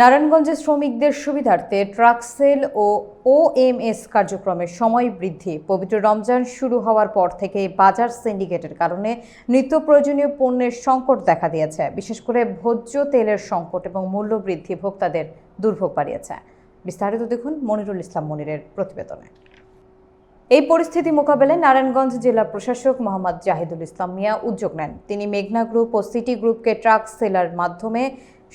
নারায়ণগঞ্জে শ্রমিকদের সুবিধার্থে ট্রাক সেল ও ওএমএস কার্যক্রমের সময় বৃদ্ধি। পবিত্র রমজান শুরু হওয়ার পর থেকে বাজার সিন্ডিকেটের কারণে নিত্য প্রয়োজনীয় পণ্যের সংকট দেখা দিয়েছে। বিশেষ করে ভোজ্য তেলের সংকট এবং মূল্য বৃদ্ধি ভোক্তাদের দুর্ভোগ বাড়িয়েছে। বিস্তারিত দেখুন মনিরুল ইসলাম মনিরের প্রতিবেদনে। এই পরিস্থিতি মোকাবেলায় নারায়ণগঞ্জ জেলা প্রশাসক মোহাম্মদ জাহিদুল ইসলাম মিয়া উদ্যোগ নেন। তিনি মেঘনা গ্রুপ ও সিটি গ্রুপকে ট্রাক সেলার মাধ্যমে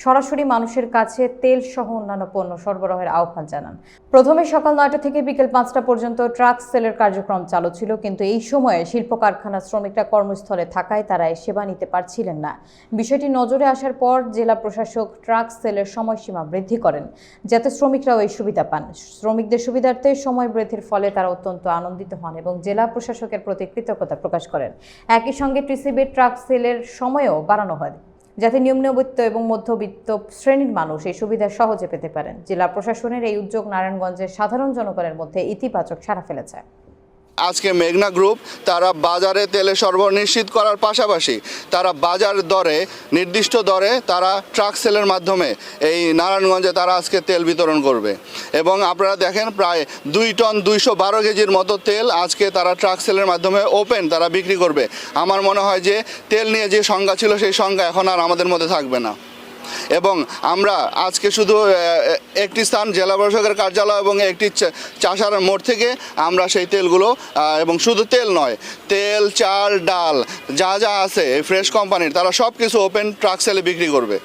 সরাসরি মানুষের কাছে তেল সহ অন্যান্য পণ্য সরবরাহের আহ্বান জানান। প্রথমে সকাল নয়টা থেকে বিকেল পাঁচটা পর্যন্ত ট্রাক সেলের কার্যক্রম চালু ছিল, কিন্তু এই সময়ে শিল্প কারখানার শ্রমিকরা কর্মস্থলে থাকায় তারা সেবা নিতে পারছিলেন না। বিষয়টি নজরে আসার পর জেলা প্রশাসক ট্রাক সেলের সময়সীমা বৃদ্ধি করেন, যাতে শ্রমিকরাও এই সুবিধা পান। শ্রমিকদের সুবিধার্থে সময় বৃদ্ধির ফলে তারা অত্যন্ত আনন্দিত হন এবং জেলা প্রশাসকের প্রতি কৃতজ্ঞতা প্রকাশ করেন। একই সঙ্গে টিসিবির ট্রাক সেলের সময়ও বাড়ানো হয়। যাতে নিম্নবিত্ত এবং মধ্যবিত্ত শ্রেণির মানুষ এই সুবিধা সহজে পেতে পারেন। জেলা প্রশাসনের এই উদ্যোগ নারায়ণগঞ্জের সাধারণ জনগণের মধ্যে ইতিবাচক সাড়া ফেলেছে। আজকে মেঘনা গ্রুপ তারা বাজারে তেলে সরবরাহ নিশ্চিত করার পাশাপাশি তারা বাজার দরে, নির্দিষ্ট দরে তারা ট্রাক সেলের মাধ্যমে এই নারায়ণগঞ্জে তারা আজকে তেল বিতরণ করবে। এবং আপনারা দেখেন প্রায় দুই টন দুইশো বারো কেজির মতো তেল আজকে তারা ট্রাক সেলের মাধ্যমে ওপেন তারা বিক্রি করবে। আমার মনে হয় যে তেল নিয়ে যে সংজ্ঞা ছিল সেই সংজ্ঞা এখন আর আমাদের মধ্যে থাকবে না। এবং আমরা আজকে শুধু একটি স্থান জেলা প্রশাসকের কার্যালয় এবং একটি চাষার মোড় থেকে আমরা সেই তেলগুলো এবং শুধু তেল নয়, তেল, চাল, ডাল, যা যা আছে ফ্রেশ কোম্পানির, তারা সব কিছু ওপেন ট্রাক সেলে বিক্রি করবে।